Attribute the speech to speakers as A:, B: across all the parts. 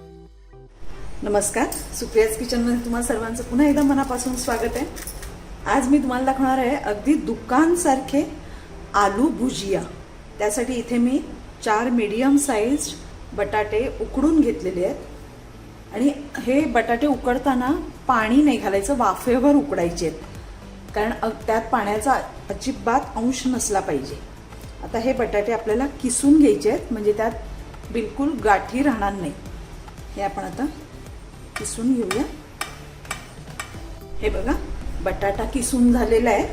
A: नमस्कार. सुप्रियाज किचनमध्ये तुम्हाला सर्वांचं पुन्हा एकदा मनापासून स्वागत आहे. आज मी तुम्हाला दाखवणार आहे अगदी दुकानसारखे आलू भुजिया. त्यासाठी इथे मी चार मीडियम साईज बटाटे उकडून घेतलेले आहेत. आणि हे बटाटे उकडताना पाणी नाही घालायचं वाफेवर उकडायचे आहेत. कारण त्यात पाण्याचा अजिबात अंश नसला पाहिजे. आता हे बटाटे आपल्याला किसून घ्यायचे आहेत म्हणजे त्यात बिलकुल गाठी राहणार नाही. हे आपण आता किसून घेऊया. हे बघा बटाटा किसून झालेला आहे.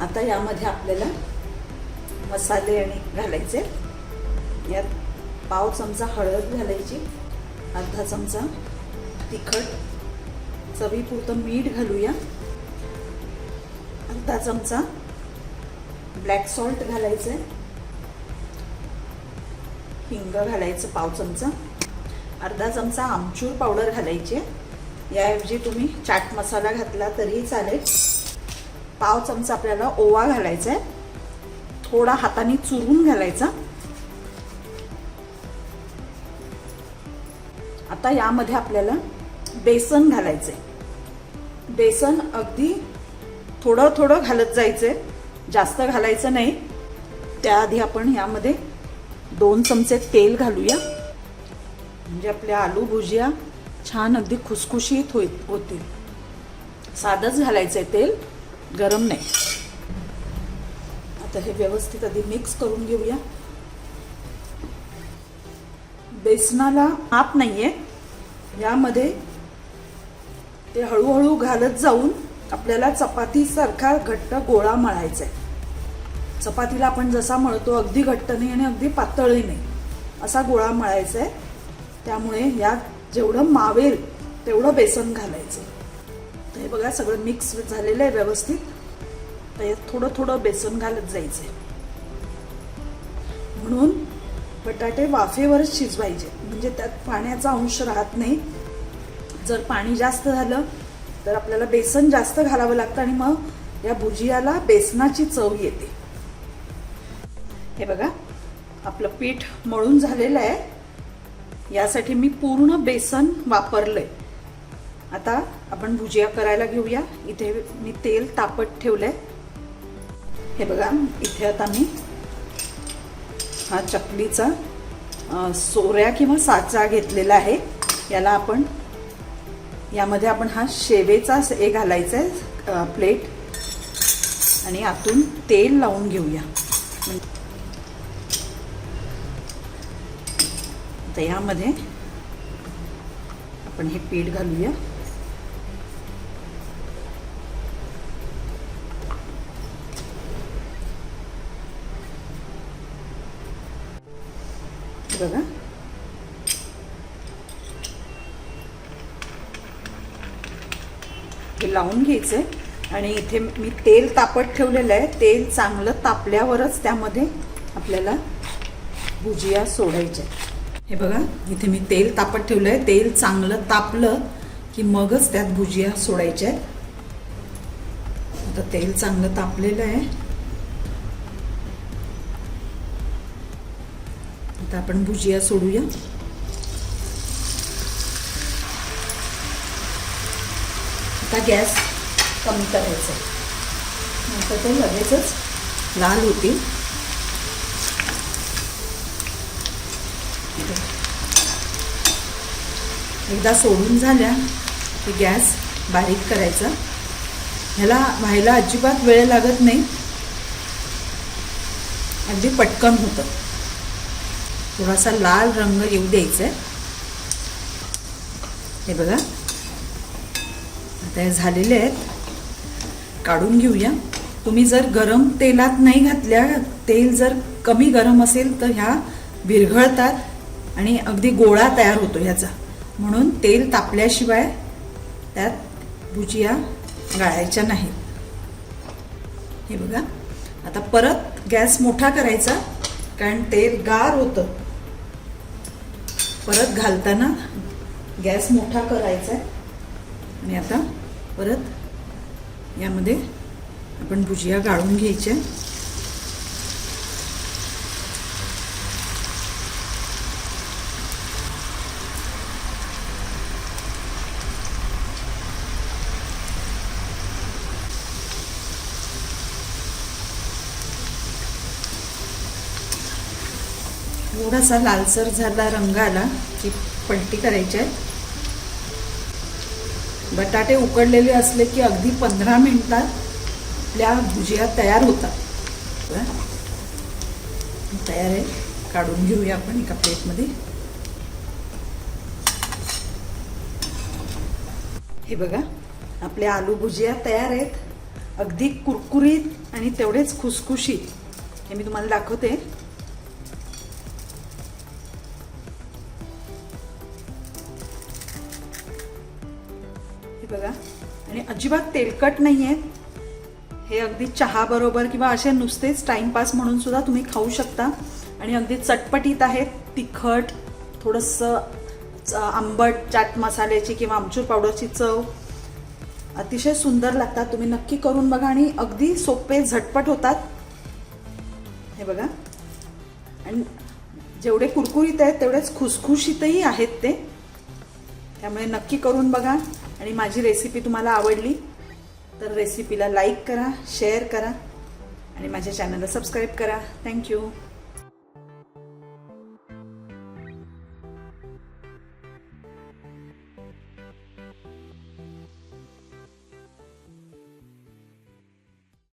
A: आता यामध्ये आपल्याला मसाले आणि घालायचे. यात पाव चमचा हळद घालायची अर्धा चमचा तिखट चवीपुरतं मीठ घालूया. अर्धा चमचा ब्लॅक सॉल्ट घालायचं आहे हिंग घालायचं पाव चमचा. अर्धा चमचा आमचूर पावडर घालायची. आहे याऐवजी तुम्ही चाट मसाला घातला तरीही चालेल. पाव चमचा आपल्याला ओवा घालायचा आहे. थोडा हाताने चुरून घालायचा. आता यामध्ये आपल्याला बेसन घालायचं आहे. बेसन अगदी थोडं थोडं घालत जायचं आहे जास्त घालायचं नाही. त्याआधी आपण यामध्ये दोन चमचे तेल घालूया. म्हणजे आपल्या आलू भुजिया छान अगदी खुसखुशीत होईल होतील. साधंच घालायचं आहे तेल गरम नाही. आता हे व्यवस्थित आधी मिक्स करून घेऊया. बेसनाला माप आहे यामध्ये ते हळूहळू घालत जाऊन आपल्याला चपातीसारखा घट्ट गोळा मळायचा आहे चपातीला आपण जसा मळतो अगदी घट्ट नाही आणि अगदी पातळही नाही. असा गोळा मळायचा आहे त्यामुळे यात जेवढं मावेल तेवढं बेसन घालायचं. तर हे बघा सगळं मिक्स झालेलं आहे व्यवस्थित. तर यात थोडं थोडं बेसन घालत जायचं आहे म्हणून बटाटे वाफेवरच शिजवायचे. म्हणजे त्यात पाण्याचा अंश राहत नाही. जर पाणी जास्त झालं तर आपल्याला बेसन जास्त घालावं लागतं आणि मग या भुजियाला बेसनाची चव येते. हे बघा आपलं पीठ मळून झालेलं आहे. यासाठी मी पूर्ण बेसन वापरलं आहे आता आपण भुजिया करायला घेऊया. इथे मी तेल तापत ठेवलं आहे हे बघा इथे आता मी हा चकलीचा सोऱ्या किंवा साचा घेतलेला आहे. याला आपण यामध्ये आपण हा शेवेचा हे घालायचा आहे प्लेट. आणि आतून तेल लावून घेऊया. तर यामध्ये आपण हे पीठ घालूया. बघा. हे लावून घ्यायचंय. आणि इथे मी तेल तापत ठेवलेलं आहे. तेल चांगलं तापल्यावरच त्यामध्ये आपल्याला भुजिया सोडायच्या हे बघा इथे मी तेल तापत ठेवलं आहे तेल चांगलं तापलं की मगच त्यात भुजिया सोडायच्या आहेत. आता तेल चांगलं तापलेलं आहे. आता आपण भुजिया सोडूया. आता गॅस कमी करायचा आहे. नंतर ते लगेचच लाल होतील. एकदा सोडून झाल्या की गॅस बारीक करायचा. ह्याला व्हायला अजिबात वेळ लागत नाही. अगदी पटकन होतं. थोडासा लाल रंग येऊ द्यायचा आहे हे बघा. आता हे झालेले आहेत. काढून घेऊया. तुम्ही जर गरम तेलात नाही घातल्या तेल जर कमी गरम असेल तर ह्या विरघळतात. आणि अगदी गोळा तयार होतो ह्याचा. म्हणून तेल तापल्याशिवाय त्यात भुजिया गाळायच्या नाहीत. हे बघा. आता परत गॅस मोठा करायचा कारण तेल गार होतं. परत घालताना गॅस मोठा करायचा आहे आणि आता परत यामध्ये आपण भुजिया गाळून घ्यायच्या. थोडासा लालसर झाला रंग आला की पलटी करायची आहे. बटाटे उकडलेले असले की अगदी पंधरा मिनटात आपल्या भुजिया तयार होतात. तयार आहे. काढून घेऊया आपण एका प्लेटमध्ये. हे बघा आपले आलू भुजिया तयार आहेत. अगदी कुरकुरीत आणि तेवढेच खुसखुशीत. हे मी तुम्हाला दाखवते. हे बघा. आणि अजिबात तेलकट नाही आहेत हे अगदी चहाबरोबर किंवा असे नुसतेच टाईमपास म्हणून सुद्धा तुम्ही खाऊ शकता. आणि अगदी चटपटीत आहेत तिखट थोडंसं च- आंबट चाट मसाल्याची किंवा आमचूर पावडरची चव. अतिशय सुंदर लागतात. तुम्ही नक्की करून बघा आणि अगदी सोपे झटपट होतात. हे बघा. आणि जेवढे कुरकुरीत आहेत तेवढेच खुसखुशीतही आहेत ते. त्यामुळे नक्की करून बघा. आणि माझी रेसिपी तुम्हाला आवडली तर रेसिपीला लाईक करा शेअर करा आणि माझ्या चॅनलला सबस्क्राईब करा. थँक्यू